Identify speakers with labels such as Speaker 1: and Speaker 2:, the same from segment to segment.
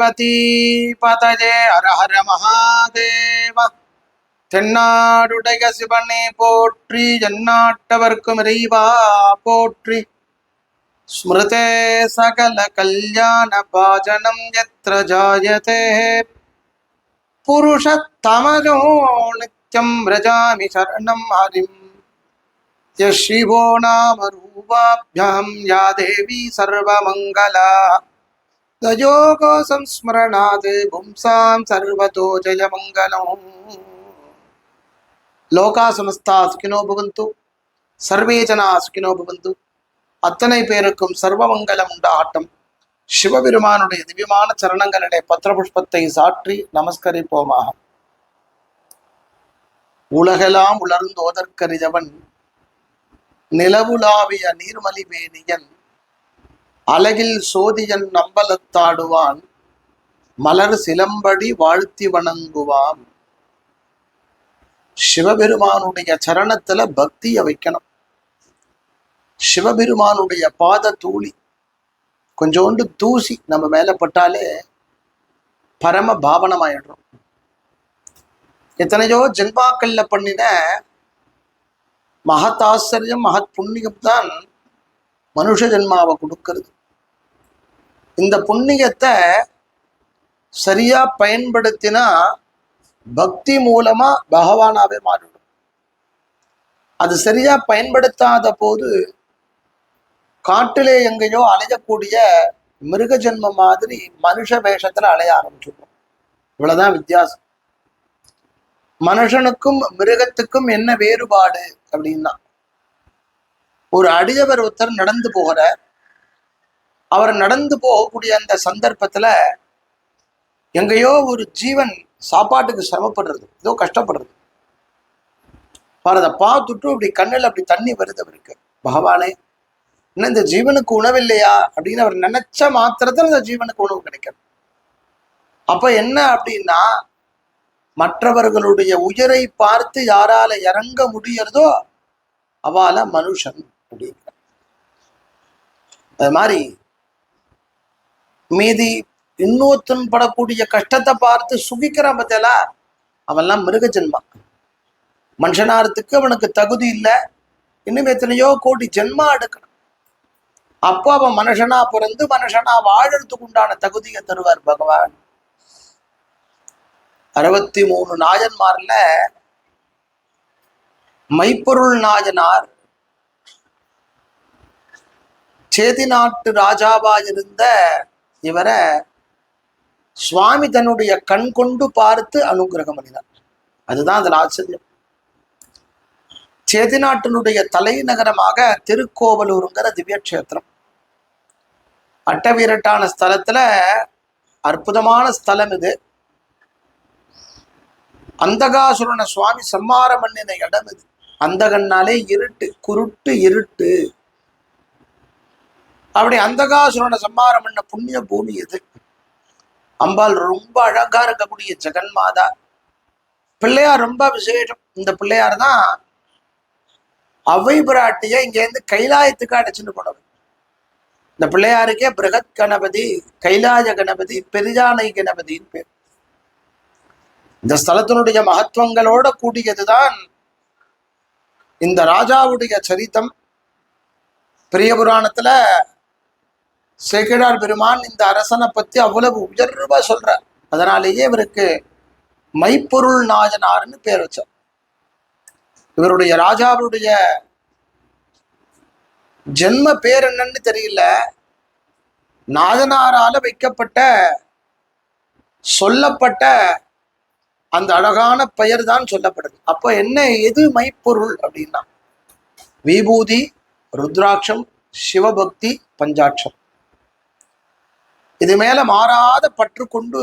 Speaker 1: பார்வதி பதஜே ஹர ஹர மகாதேவ தென்னாடுடைய சிவனே போற்றி ஜன்னாட்டவர்க்கும் இறைவா போற்றி ஸ்மிருதே சகல கல்யாண பாஜனம் எத்திர ஜாயதே புருஷத்தமஜோ நித்யம் व्रजामि शरणं हरिं यः शिवो नाम रूपाभ्यां या देवी सर्वमङ्गला தயோகோ சம்ஸ்மரணாது பும்சாம் சர்வதோ ஜயமங்கலம். லோகா சமஸ்தா சுகினோ புகுந்து. சர்வே ஜனா சுகினோ புகுந்து. அத்தனை பேருக்கும் சர்வமங்கலம் உண்டாகட்டும் சிவபெருமானுடைய திவ்யமான சரணங்களிலே பத்திரபுஷ்பத்தை சாற்றி நமஸ்கரிப்போமாக. உலகெல்லாம் உலர்ந்தோதற்கரிதவன். நிலவுலாவிய நீர்மலி அலகில் சோதியன் நம்பலத்தாடுவான் மலர் சிலம்படி வாழ்த்தி வணங்குவான். சிவபெருமானுடைய சரணத்துல பக்திய வைக்கணும். சிவபெருமானுடைய பாத தூளி கொஞ்சோண்டு தூசி நம்ம மேல பட்டாலே பரம பாவனமாயிடுறோம். எத்தனையோ ஜென்மாக்கள்ல பண்ணின மகத் ஆச்சரியம் மகத் புண்ணியம் தான் மனுஷ ஜென்மாவை கொடுக்கறது. இந்த புண்ணியத்தை சரியா பயன்படுத்தினா பக்தி மூலமா பகவானாவே மாறிடும். அது சரியா பயன்படுத்தாத போது காட்டிலே எங்கேயோ அலையக்கூடிய மிருக ஜென்மம் மாதிரி மனுஷ வேஷத்துல அலைய ஆரம்பிச்சிடும் இவ்வளவுதான் வித்தியாசம். மனுஷனுக்கும் மிருகத்துக்கும் என்ன வேறுபாடு அப்படின்னா ஒரு அடியவர் ஒருத்தர் நடந்து போகிறார். அவர் நடந்து போகக்கூடிய அந்த சந்தர்ப்பத்துல எங்கேயோ ஒரு ஜீவன் சாப்பாட்டுக்கு சிரமப்படுறது ஏதோ கஷ்டப்படுறது. அவர் அதை பார்த்துட்டு அப்படி கண்ணில் அப்படி தண்ணி வருது அவருக்கு. பகவானே இன்னும் இந்த ஜீவனுக்கு உணவில்லையா? அப்படின்னு அவர் நினைச்ச மாத்திரத்தில் இந்த ஜீவனுக்கு உணவு கிடைக்கும் அப்ப என்ன அப்படின்னா மற்றவர்களுடைய உயிரை பார்த்து யாரால இறங்க முடியறதோ அவால மனுஷன் அப்படிங்கிற அது மாதிரி மீதி இன்னொருத்தன் படக்கூடிய கஷ்டத்தை பார்த்து சுகிக்கிறான் பத்தியலா அவெல்லாம் மிருக ஜென்மா. மனுஷனாரத்துக்கு அவனுக்கு தகுதி இல்லை. இன்னும் எத்தனையோ கோடி ஜென்மா எடுக்கணும். அப்போ அவன் மனுஷனா பிறந்து மனுஷனா வாழறதுக்கு உண்டான தகுதியை தருவார் பகவான். அறுபத்தி மூணு நாயன்மார்ல மைப்பொருள் நாயனார். சேதி நாட்டு ராஜாவா இருந்த இவரை சுவாமி தன்னுடைய கண் கொண்டு பார்த்து அனுகிரகம் பண்ணினார். அதுதான் அதில் ஆச்சரியம். சேதிநாட்டினுடைய தலைநகரமாக திருக்கோவலூருங்கிற திவ்யக்ஷேத்திரம். அட்டவீரட்டான ஸ்தலத்துல அற்புதமான ஸ்தலம் இது. அந்தகாசுரன சுவாமி சம்மாரம் பண்ணின இடம் இது. அந்தகன்னாலே இருட்டு குருட்டு இருட்டு. அப்படி அந்தகாசுரனை சம்மாரம் பண்ண புண்ணிய பூமி இது அம்பாள் ரொம்ப அழகா இருக்கக்கூடிய ஜெகன் மாதா பிள்ளையார் ரொம்ப விசேஷம் இந்த பிள்ளையார் தான் அவை பிராட்டிய இங்கேருந்து கைலாயத்துக்கு அடைச்சுட்டு போனவர் இந்த பிள்ளையாருக்கே பிரகத் கணபதி கைலாய கணபதி பெரியானை கணபதின்னு பேர். இந்த ஸ்தலத்தினுடைய மகத்துவங்களோட கூடியதுதான் இந்த ராஜாவுடைய சரித்தம் பெரிய புராணத்துல சேக்கிடார் பெருமான் இந்த அரசனை பத்தி அவ்வளவு உயர்வா சொல்றார் அதனாலேயே இவருக்கு மைப்பொருள் நாஜனார்னு பேர் வச்சார் இவருடைய ராஜாவுடைய ஜென்ம பேர் என்னன்னு தெரியல. நாதனாரால வைக்கப்பட்ட சொல்லப்பட்ட அந்த அழகான பெயர் தான் சொல்லப்படுது. அப்போ என்ன எது மைப்பொருள் அப்படின்னா? விபூதி ருத்ராட்சம் சிவபக்தி பஞ்சாட்சம். இது மேல மாறாத பற்று கொண்டு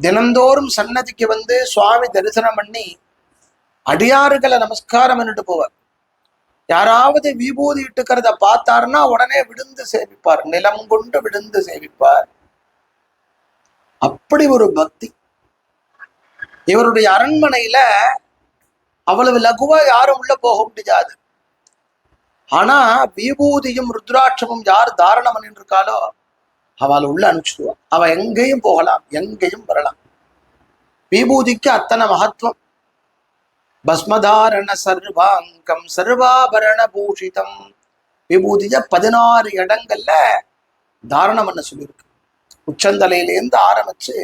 Speaker 1: தினந்தோறும் சன்னதிக்கு வந்து சுவாமி தரிசனம் பண்ணி அடியாறுகளை நமஸ்காரம் பண்ணிட்டு போவார். யாராவது விபூதி இட்டுக்கிறத பார்த்தாருன்னா உடனே விழுந்து சேவிப்பார் நிலம் கொண்டு விழுந்து சேவிப்பார் அப்படி ஒரு பக்தி. இவருடைய அரண்மனையில அவ்வளவு லகுவா யாரும் உள்ள போக முடியாது. ஆனா விபூதியும் ருத்ராட்சமும் யார் தாரணம் பண்ணிட்டு இருக்காளோ அவளை உள்ள அனுப்பிச்சிடுவா அவ எங்கேயும் போகலாம் எங்கேயும் வரலாம் விபூதிக்கு அத்தனை மகத்துவம் பஸ்மதாரண சர்வாங்கம் சர்வாபரண பூஷிதம் விபூதிய பதினாறு இடங்கள்ல தாரணம் பண்ண சொல்லியிருக்கு உச்சந்தலையிலேருந்து ஆரம்பிச்சு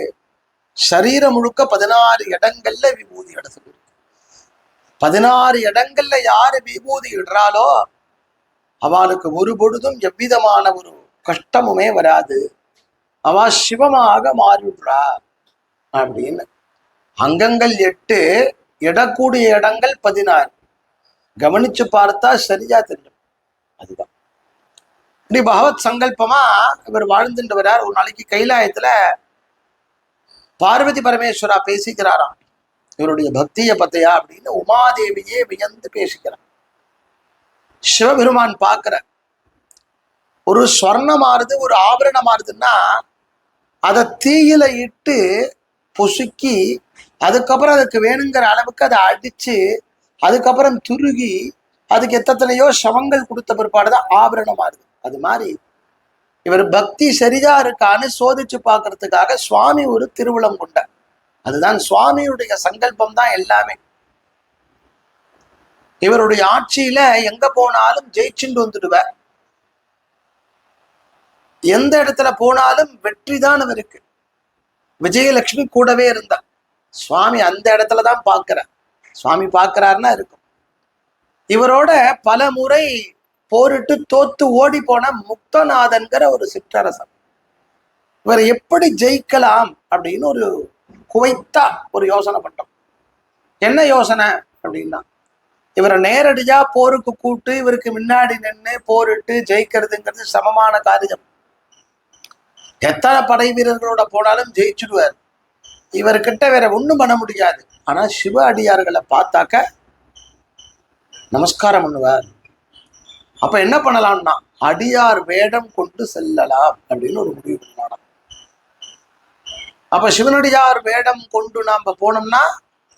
Speaker 1: சரீரம் முழுக்க பதினாறு இடங்கள்ல விபூதி இட சொல்லியிருக்கு பதினாறு இடங்கள்ல யாரு விபூதி இடுறாலோ அவளுக்கு ஒரு பொழுதும் எவ்விதமான ஒரு கஷ்டமுமே வராது. அவ சிவமாக மாறிவிடுறா அப்படின்னு. அங்கங்கள் எட்டு இடக்கூடிய இடங்கள் பதினாறு. கவனிச்சு பார்த்தா சரியா தெரியும். அதுதான். இப்படி பகவத் சங்கல்பமா இவர் வாழ்ந்துட்டு வர்றார். ஒரு நாளைக்கு கைலாயத்துல பார்வதி பரமேஸ்வரா பேசிக்கிறாராம். இவருடைய பக்திய பத்தையா அப்படின்னு உமாதேவியே வியந்து பேசிக்கிறார். சிவபெருமான் பார்க்கிறார். ஒரு ஸ்வர்ணமாறுது ஒரு ஆபரணமாறுதுன்னா அதை தீயில இட்டு பொசுக்கி அதுக்கப்புறம் அதுக்கு வேணுங்கிற அளவுக்கு அதை அடிச்சு அதுக்கப்புறம் துருகி அதுக்கு எத்தனையோ சவங்கள் கொடுத்த பிற்பாடுதான் ஆபரணமாறுது அது மாதிரி இவர் பக்தி சரியா இருக்கான்னு சோதிச்சு பார்க்கறதுக்காக சுவாமி ஒரு திருவிழம் கொண்டார். அதுதான் சுவாமியுடைய சங்கல்பம் தான் எல்லாமே. இவருடைய ஆட்சியில எங்க போனாலும் ஜெயிச்சுட்டு வந்துடுவார். எந்த இடத்துல போனாலும் வெற்றி தான் அவருக்கு. விஜயலட்சுமி கூடவே இருந்தா சுவாமி அந்த இடத்துல தான் பார்க்கிறார். சுவாமி பார்க்கிறாருன்னா இருக்கும். இவரோட பல முறை போரிட்டு தோத்து ஓடி போன முக்தநாதன்கிற ஒரு சிற்றரசன். இவர் எப்படி ஜெயிக்கலாம் அப்படின்னு ஒரு குவைத்தா ஒரு யோசனை பண்ணோம் என்ன யோசனை அப்படின்னா இவரை நேரடியா போருக்கு கூட்டு இவருக்கு முன்னாடி நின்று போரிட்டு ஜெயிக்கிறதுங்கிறது சமமான காரியம். எத்தனை படை வீரர்களோட போனாலும் ஜெயிச்சுடுவார். இவர்கிட்ட வேற ஒண்ணும் பண்ண முடியாது. ஆனா சிவ அடியார்களை பார்த்தாக்க நமஸ்காரம் பண்ணுவார். அப்ப என்ன பண்ணலாம்னா அடியார் வேடம் கொண்டு செல்லலாம் அப்படின்னு ஒரு முடிவு பண்ணலாம். அப்ப சிவனடியார் வேடம் கொண்டு நாம போனோம்னா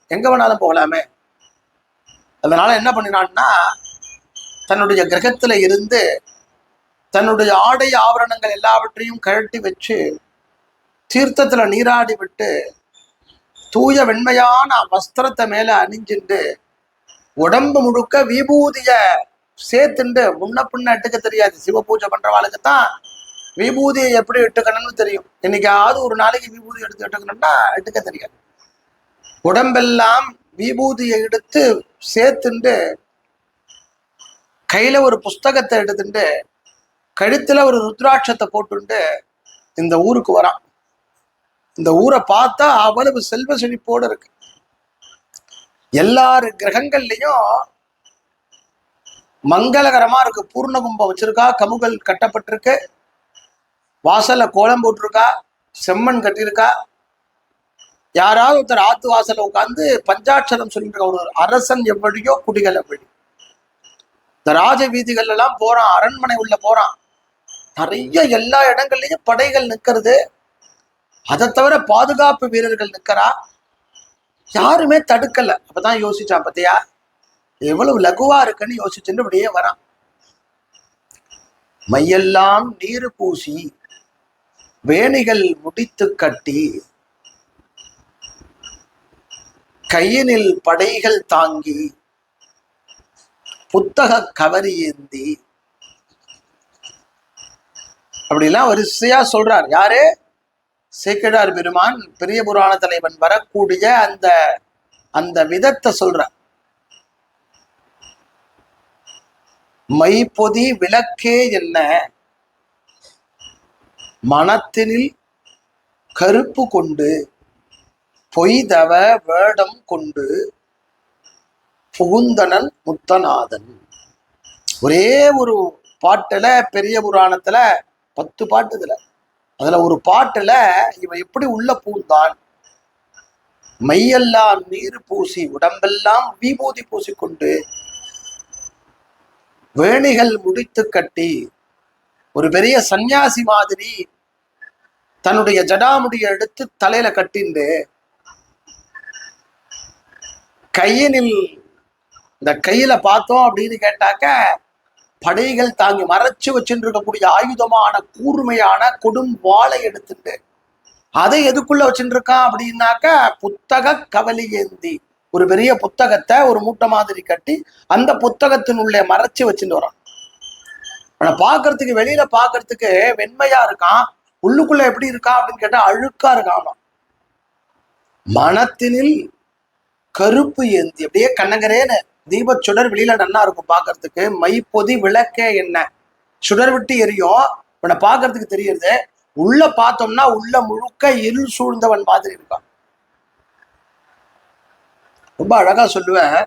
Speaker 1: எங்க வேணாலும் போகலாமே. அதனால என்ன பண்ணினான்னா தன்னுடைய கிரகத்துல இருந்து தன்னுடைய ஆடை ஆபரணங்கள் எல்லாவற்றையும் கழட்டி வச்சு தீர்த்தத்துல நீராடி விட்டு தூய வெண்மையான வஸ்திரத்தை மேல அணிஞ்சுண்டு உடம்பு முழுக்க விபூதிய சேர்த்துண்டு முன்ன பின்ன இட்டுக்க தெரியாது. சிவ பூஜை பண்றவாளுக்கு தான் விபூதியை எப்படி இட்டுக்கணும்னு தெரியும். என்னைக்காவது ஒரு நாளைக்கு விபூதி எடுத்து இட்டுக்கணும்னா இட்டுக்க தெரியாது. உடம்பெல்லாம் விபூதியை எடுத்து சேர்த்துண்டு கையில ஒரு புஸ்தகத்தை எடுத்துட்டு கழுத்துல ஒரு ருத்ராட்சத்தை போட்டுண்டு இந்த ஊருக்கு வரான். இந்த ஊரை பார்த்தா அவ்வளவு செல்வ செழிப்போடு இருக்கு. எல்லாரு கிரகங்கள்லயும் மங்களகரமா இருக்கு. பூர்ண கும்பம் வச்சிருக்கா கமுகல் கட்டப்பட்டிருக்கு வாசல்ல கோலம் போட்டிருக்கா செம்மண் கட்டியிருக்கா. யாராவது ஒருத்தர் ஆத்து வாசல்ல உட்காந்து பஞ்சாட்சரம் சொல்லிட்டு இருக்க ஒரு அரசன் எவ்வழியோ குடிகள் எவ்வளி இந்த ராஜ வீதிகள் எல்லாம் போறான் அரண்மனை உள்ள போறான். நிறைய எல்லா இடங்கள்லயும் படைகள் நிக்கிறது அதை தவிர பாதுகாப்பு வீரர்கள் நிக்கிறா யாருமே தடுக்கல. அப்பதான் யோசிச்சான் பத்தியா? எவ்வளவு லகுவா இருக்குன்னு யோசிச்சுட்டு இப்படியே வரான். மையெல்லாம் நீர் பூசி வேணிகள் முடித்து கட்டி கையினில் படைகள் தாங்கி புத்தக கவரி ஏந்தி அப்படிலாம் வரிசையா சொல்றார். யாரு? சேக்கிடார் பெருமான் பெரிய புராண தலைவன் வரக்கூடிய அந்த அந்த விதத்தை சொல்றார். மைப்பொதி விளக்கே என்ன? மனத்தினில் கருப்பு கொண்டு பொய்தவ வேடம் கொண்டு புகுந்தனன் முத்தநாதன். ஒரே ஒரு பாட்டுல பெரிய புராணத்துல பத்து பாட்டு இதுல. அதுல ஒரு பாட்டுல இவன் எப்படி உள்ள பூந்தான் மையெல்லாம் நீர் பூசி உடம்பெல்லாம் விபூதி பூசிக்கொண்டு வேணிகள் முடித்து கட்டி ஒரு பெரிய சந்நியாசி மாதிரி தன்னுடைய ஜடாமுடியை எடுத்து தலையில கட்டிண்டு கையினில் இந்த கையில பார்த்தோம் அப்படின்னு கேட்டாக்க படைகள் தாங்கி மறைச்சு வச்சுட்டு இருக்கக்கூடிய ஆயுதமான கூர்மையான கொடும் வாழை எடுத்துட்டு அதை எதுக்குள்ள வச்சுருக்கான் இருக்கான் புத்தக கவலி ஏந்தி ஒரு பெரிய புத்தகத்தை ஒரு மூட்டை மாதிரி கட்டி அந்த புத்தகத்தின் உள்ளே மறைச்சு வச்சுட்டு வரான். ஆனா பாக்குறதுக்கு வெளியில பாக்குறதுக்கு வெண்மையா இருக்கான். உள்ளுக்குள்ள எப்படி இருக்கான் அப்படின்னு கேட்டா அழுக்கா இருக்கான் மனத்தினில் கருப்பு ஏந்தி அப்படியே கண்ணங்கரேன்னு தீபச் சுடர் வெளியில நல்லா இருக்கும் பாக்குறதுக்கு. மை பொதி விளக்கே என்ன? சுடர் விட்டு எரியும். உன்னை பாக்குறதுக்கு தெரியுது. உள்ள பார்த்தோம்னா உள்ள முழுக்க இருள் சூழ்ந்தவன் மாதிரி இருக்கான். ரொம்ப அழகா சொல்லுவேன்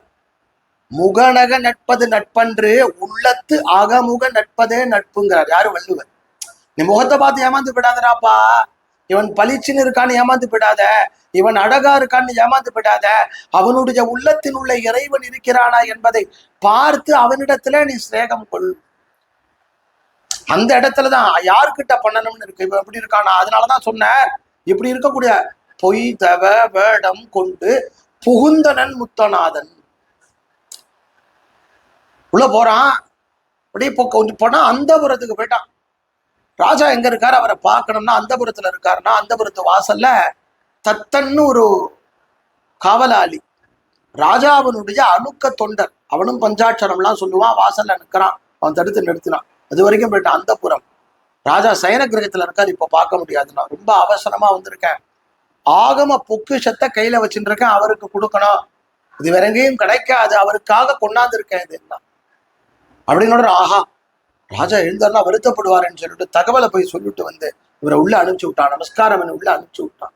Speaker 1: முகநக நட்பது நட்பன்று உள்ளத்து அகமுக நட்பதே நட்புங்கிறார். யாரு வள்ளுவர்? நீ முகத்தை பார்த்து ஏமாந்து விடாதராப்பா இவன் பளிச்சுன்னு இருக்கான்னு ஏமாந்து விடாத இவன் அழகா இருக்கான்னு ஏமாந்து விடாத அவனுடைய உள்ளத்தின் உள்ள இறைவன் இருக்கிறானா என்பதை பார்த்து அவனிடத்துல நீ சிநேகம் கொள். அந்த இடத்துலதான் யாருக்கிட்ட பண்ணணும்னு இருக்கு? இவன் எப்படி இருக்கானா? அதனாலதான் சொன்னேன். இப்படி இருக்கக்கூடிய பொய் தவ வேடம் கொண்டு புகுந்தனன் முத்தநாதன் உள்ள போறான். அப்படியே இப்போ கொஞ்சம் போனா அந்த புறத்துக்கு போயிட்டான். ராஜா எங்க இருக்காரு? அவரை பார்க்கணும்னா அந்தபுரத்துல இருக்காருன்னா அந்தபுரத்து வாசல்ல தத்தன்னு ஒரு காவலாளி. ராஜாவினுடைய அணுக்க தொண்டர். அவனும் பஞ்சாட்சரம்லாம் சொல்லுவான் வாசல்ல நிற்கிறான் அவன் தடுத்து நிறுத்தினான். அது வரைக்கும் போயிட்டான் அந்தபுரம் ராஜா சயன கிரகத்துல இருக்காரு இப்ப பார்க்க முடியாதுன்னா. ரொம்ப அவசரமா வந்திருக்கேன். ஆகம பொக்கிஷத்தை கையில வச்சுட்டு இருக்கேன் அவருக்கு கொடுக்கணும். இது வேற எங்கேயும் கிடைக்காது அவருக்காக கொண்டாந்து இருக்கேன் இது என்ன அப்படின்னு ஆஹா. ராஜா எழுந்தார்னா வருத்தப்படுவாருன்னு சொல்லிட்டு தகவலை போய் சொல்லிட்டு வந்து இவரை உள்ள அனுப்பிச்சு விட்டான். நமஸ்காரம் உள்ள அனுப்பிச்சு விட்டான்.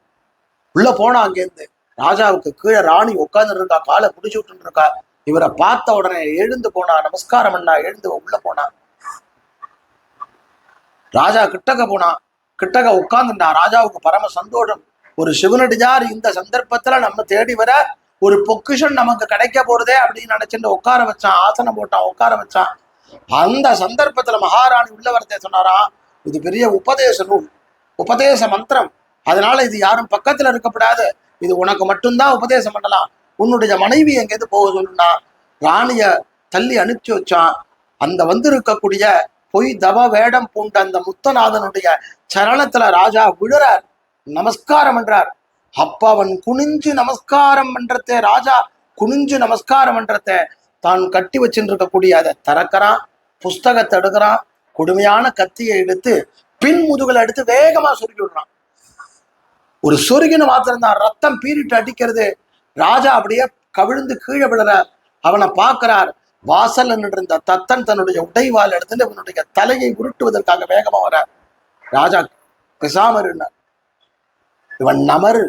Speaker 1: உள்ள போனா அங்கேருந்து ராஜாவுக்கு கீழே ராணி உட்கார்ந்து இருக்கா காலை பிடிச்சு விட்டு இருக்கா இவரை பார்த்த உடனே எழுந்து போனா நமஸ்காரம் பண்ணா எழுந்து உள்ள போனா. ராஜா கிட்டக்க போனா கிட்டக்க உட்கார்ந்துட்டா. ராஜாவுக்கு பரம சந்தோஷம். ஒரு சிவனடியார் இந்த சந்தர்ப்பத்துல நம்ம தேடி வர ஒரு பொக்கிஷன் நமக்கு கிடைக்க போறதே அப்படின்னு நினைச்சுட்டு உட்கார வச்சான் ஆசனம் போட்டான் உட்கார வச்சான். அந்த சந்தர்ப்பத்துல மகாராணி உள்ள வரதே சொன்னாராம் இது பெரிய உபதேச நூல் உபதேச மந்திரம். அதனால இது யாரும் பக்கத்துல இருக்கப்படாது. இது உனக்கு மட்டும்தான் உபதேசம் பண்ணலாம். உன்னுடைய மனைவி எங்கேருந்து போக சொல்லுனா ராணிய தள்ளி அனுப்பிச்சு வச்சான். அந்த வந்திருக்கக்கூடிய பொய் தவ வேடம் பூண்ட அந்த முத்தநாதனுடைய சரணத்துல ராஜா விழுறார். நமஸ்காரம் என்றார். அப்ப அவன் குனிஞ்சு நமஸ்காரம் பண்றதே ராஜா குனிஞ்சு நமஸ்காரம் பண்றதே. தான் கட்டி வச்சிருக்கக்கூடிய அதை திறக்கிறான் புஸ்தகத்தை எடுக்கிறான் கொடுமையான கத்தியை எடுத்து பின் முதுகுல எடுத்து வேகமா சொருகி விடுறான். ஒரு சொருகின்னு மாத்திரம் தான் ரத்தம் பீறிட்டு அடிக்கிறது. ராஜா அப்படியே கவிழ்ந்து கீழே விழுறார் அவனை பார்க்கிறார். வாசல் நின்றிருந்த தத்தன் தன்னுடைய உடைவால் எடுத்துட்டு அவனுடைய தலையை உருட்டுவதற்காக வேகமா வரார் ராஜா பிசாமர் இவன் நமரு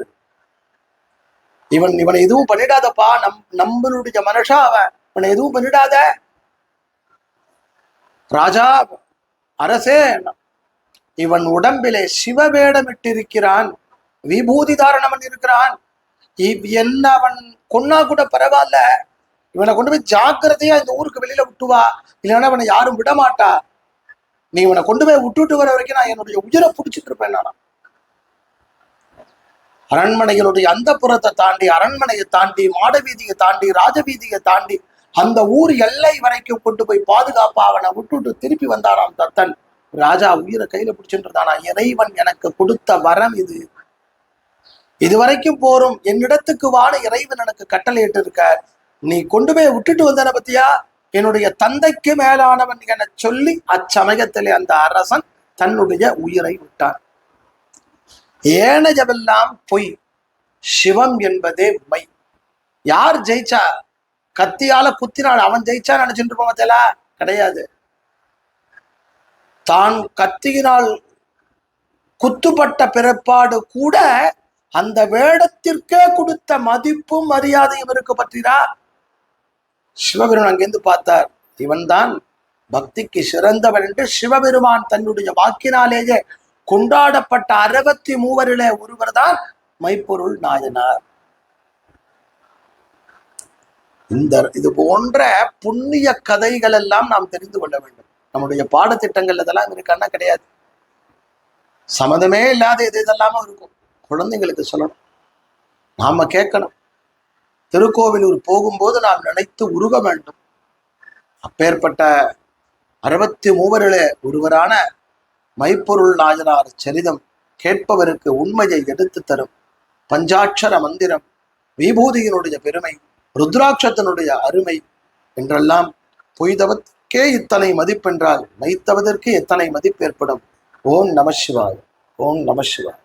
Speaker 1: இவன் இவனை எதுவும் பண்ணிடாதப்பா. நம் நம்மளுடைய மனுஷா அவன். இவனை எதுவும் பண்ணிடாத. ராஜா அரசே இவன் உடம்பிலே சிவவேடமிட்டிருக்கிறான். விபூதி தாரணம் இருக்கிறான் இவ் என்ன அவன் கொன்னா கூட பரவாயில்ல. இவனை கொண்டு போய் ஜாக்கிரதையா இந்த ஊருக்கு வெளியில விட்டுவா. இல்லைன்னா அவனை யாரும் விட மாட்டா நீ இவனை கொண்டு போய் விட்டுட்டு வர வரைக்கும் நான் என்னுடைய உயிரை பிடிச்சிட்டு இருப்பேன் நானா. அரண்மனைகளுடைய அந்த புறத்தை தாண்டி அரண்மனையை தாண்டி மாட வீதியை தாண்டி ராஜவீதியை தாண்டி அந்த ஊர் எல்லை வரைக்கும் கொண்டு போய் பாதுகாப்பா அவனை விட்டுட்டு திருப்பி வந்தாராம் தத்தன். ராஜா உயிரை கையில பிடிச்சிட்டு இறைவன் எனக்கு கொடுத்த வரம் இது. இதுவரைக்கும் போரும் என்னிடத்துக்கு வாழ இறைவன் எனக்கு கட்டளையிட்டு இருக்க நீ கொண்டு போய் விட்டுட்டு வந்தன பத்தியா? என்னுடைய தந்தைக்கு மேலானவன் என சொல்லி அச்சமயத்திலே அந்த அரசன் தன்னுடைய உயிரை விட்டான். ஏனையவெல்லாம் பொய். சிவம் என்பதே மை. யார் ஜெயிச்சா? கத்தியால குத்தினாள் அவன் ஜெயிச்சா நினைச்சுட்டு இருப்போம் தெலா கிடையாது. தான் கத்தியினால் குத்துப்பட்ட பிறப்பாடு கூட அந்த வேடத்திற்கே கொடுத்த மதிப்பும் மரியாதையும் இவருக்கு பற்றினா சிவபெருமான் அங்கிருந்து பார்த்தார். இவன்தான் பக்திக்கு சிறந்தவன் என்று சிவபெருமான் தன்னுடைய வாக்கினாலேயே கொண்டாடப்பட்ட அறுபத்தி மூவரிலே ஒருவர் தான் மைப்பொருள் நாயனார். இந்த இது போன்ற புண்ணிய கதைகள் எல்லாம் நாம் தெரிந்து கொள்ள வேண்டும். நம்முடைய பாடத்திட்டங்கள் இதெல்லாம் இருக்கான்னா கிடையாது. சம்மதமே இல்லாத இது இதெல்லாமும் இருக்கும். குழந்தைங்களுக்கு சொல்லணும். நாம கேட்கணும். திருக்கோவிலூர் போகும்போது நாம் நினைத்து உருக வேண்டும். அப்பேற்பட்ட அறுபத்தி மூவரிலே ஒருவரான மைப்பொருள் நாயனார் சரிதம் கேட்பவருக்கு உண்மையை எடுத்து தரும். பஞ்சாட்சர மந்திரம் விபூதியினுடைய பெருமை. ருத்ராட்சத்தினுடைய அருமை என்றெல்லாம் பொய்தவத்துக்கே இத்தனை மதிப்பென்றால் மைத்தவதற்கு எத்தனை மதிப்பு ஏற்படும் ஓம் நம சிவாய் ஓம் நம சிவாய்.